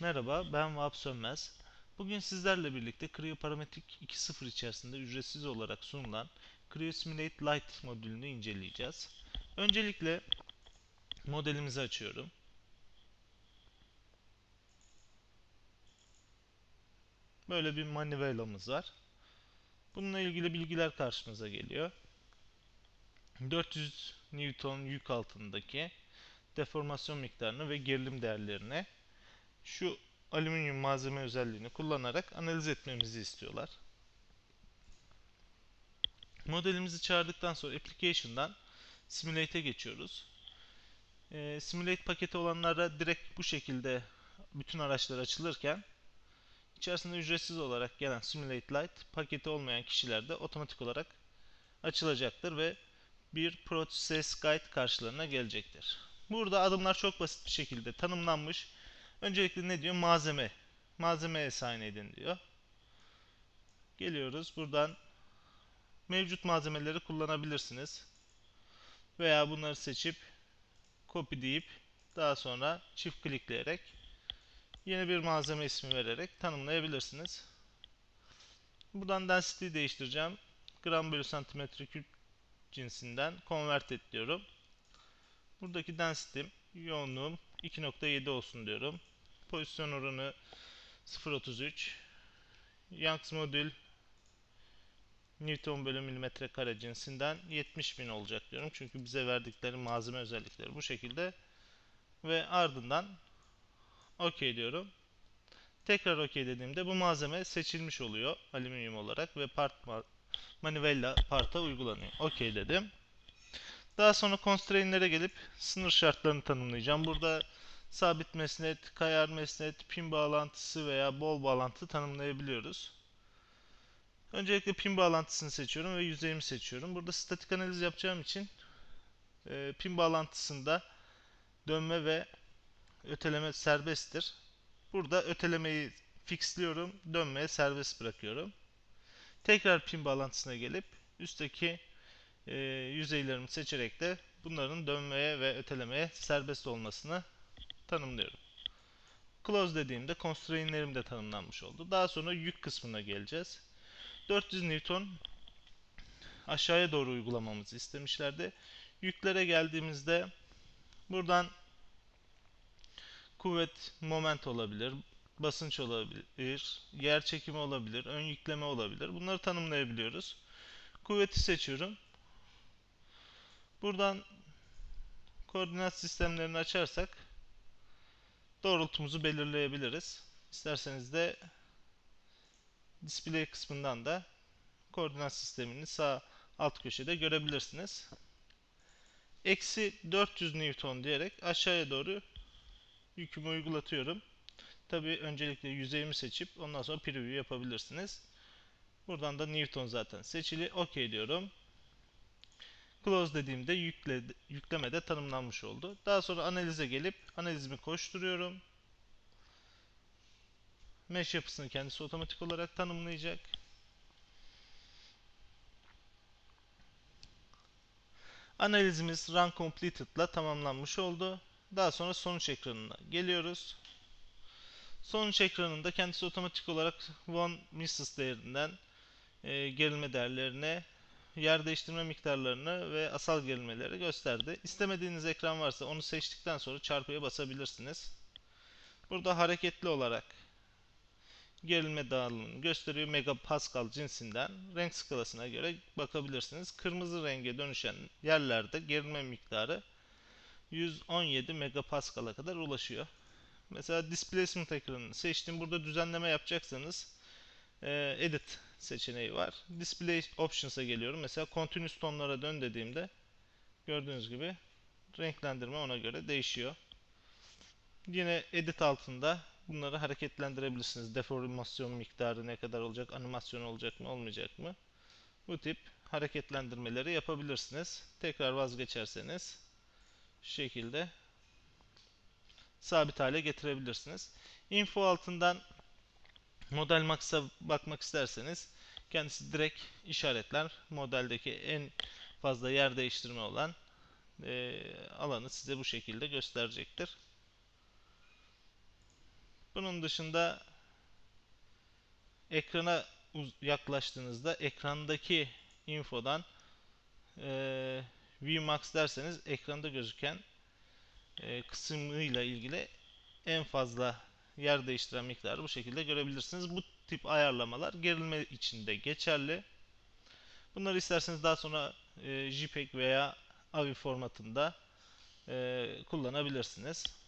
Merhaba, ben Vahap Sönmez. Bugün sizlerle birlikte Creo Parametrik 2.0 içerisinde ücretsiz olarak sunulan Creo Simulate Lite modülünü inceleyeceğiz. Öncelikle modelimizi açıyorum. Böyle bir manivelamız var. Bununla ilgili bilgiler karşımıza geliyor. 400 Newton yük altındaki deformasyon miktarını ve gerilim değerlerini şu alüminyum malzeme özelliğini kullanarak analiz etmemizi istiyorlar. Modelimizi çağırdıktan sonra Application'dan Simulate'e geçiyoruz. E, Simulate paketi olanlara direkt bu şekilde bütün araçlar açılırken içerisinde ücretsiz olarak gelen Simulate Lite paketi olmayan kişilerde otomatik olarak açılacaktır ve bir Process Guide karşılarına gelecektir. Burada adımlar çok basit bir şekilde tanımlanmış Öncelikle ne diyor? Malzeme. Malzeme assign edin diyor. Geliyoruz. Buradan mevcut malzemeleri kullanabilirsiniz. Veya bunları seçip copy deyip daha sonra çift klikleyerek yeni bir malzeme ismi vererek tanımlayabilirsiniz. Buradan density değiştireceğim. Gram bölü santimetre küp cinsinden convert et diyorum. Buradaki density'm, yoğunluğum 2.7 olsun diyorum. Pozisyon oranı 0.33. Young's modül Newton bölü milimetre kare cinsinden 70.000 olacak diyorum. Çünkü bize verdikleri malzeme özellikleri bu şekilde. Ve ardından OK diyorum. Tekrar OK dediğimde bu malzeme seçilmiş oluyor alüminyum olarak ve part manivella parta uygulanıyor. OK dedim. Daha sonra constraint'lere gelip sınır şartlarını tanımlayacağım. Burada sabit mesnet, kayar mesnet, pin bağlantısı veya bol bağlantı tanımlayabiliyoruz. Öncelikle pin bağlantısını seçiyorum ve yüzeyimi seçiyorum. Burada statik analiz yapacağım için e, pin bağlantısında dönme ve öteleme serbesttir. Burada ötelemeyi fixliyorum, dönmeye serbest bırakıyorum. Tekrar pin bağlantısına gelip üstteki e, yüzeylerimi seçerek de bunların dönmeye ve ötelemeye serbest olmasını tanımlıyorum. Close dediğimde constraint'lerim de tanımlanmış oldu. Daha sonra yük kısmına geleceğiz. 400 Newton aşağıya doğru uygulamamızı istemişlerdi. Yüklere geldiğimizde buradan kuvvet moment olabilir, basınç olabilir, yer çekimi olabilir, ön yükleme olabilir. Bunları tanımlayabiliyoruz. Kuvveti seçiyorum. Buradan koordinat sistemlerini açarsak doğrultumuzu belirleyebiliriz. İsterseniz de display kısmından da koordinat sistemini sağ alt köşede görebilirsiniz. Eksi 400 Newton diyerek aşağıya doğru yükümü uygulatıyorum. Tabi öncelikle yüzeyimi seçip ondan sonra preview yapabilirsiniz. Buradan da Newton zaten seçili. OK diyorum. Close dediğimde yükle, yükleme de tanımlanmış oldu. Daha sonra analize gelip analizimi koşturuyorum. Mesh yapısını kendisi otomatik olarak tanımlayacak. Analizimiz Run Completed ile tamamlanmış oldu. Daha sonra sonuç ekranına geliyoruz. Sonuç ekranında kendisi otomatik olarak von Mises değerinden e, gerilme değerlerine yer değiştirme miktarlarını ve asal gerilmeleri gösterdi. İstemediğiniz ekran varsa onu seçtikten sonra çarpıya basabilirsiniz. Burada hareketli olarak gerilme dağılımını gösteriyor. Megapascal cinsinden renk skalasına göre bakabilirsiniz. Kırmızı renge dönüşen yerlerde gerilme miktarı 117 megapascal'a kadar ulaşıyor. Mesela displacement ekranını seçtim. Burada düzenleme yapacaksanız e, edit seçeneği var. Display Options'a geliyorum. Mesela Continuous tonlara dön dediğimde gördüğünüz gibi renklendirme ona göre değişiyor. Yine edit altında bunları hareketlendirebilirsiniz. Deformasyon miktarı ne kadar olacak, animasyon olacak mı, olmayacak mı? Bu tip hareketlendirmeleri yapabilirsiniz. Tekrar vazgeçerseniz şu şekilde sabit hale getirebilirsiniz. Info altından Model Max'a bakmak isterseniz kendisi direkt işaretler. Modeldeki en fazla yer değiştirme olan e, alanı size bu şekilde gösterecektir. Bunun dışında ekrana yaklaştığınızda ekrandaki infodan eee Vmax derseniz ekranda gözüken eee kısmıyla ilgili en fazla yer değiştiren miktarı bu şekilde görebilirsiniz. Bu tip ayarlamalar gerilme için de geçerli. Bunları isterseniz daha sonra e, JPEG veya AVI formatında e, kullanabilirsiniz.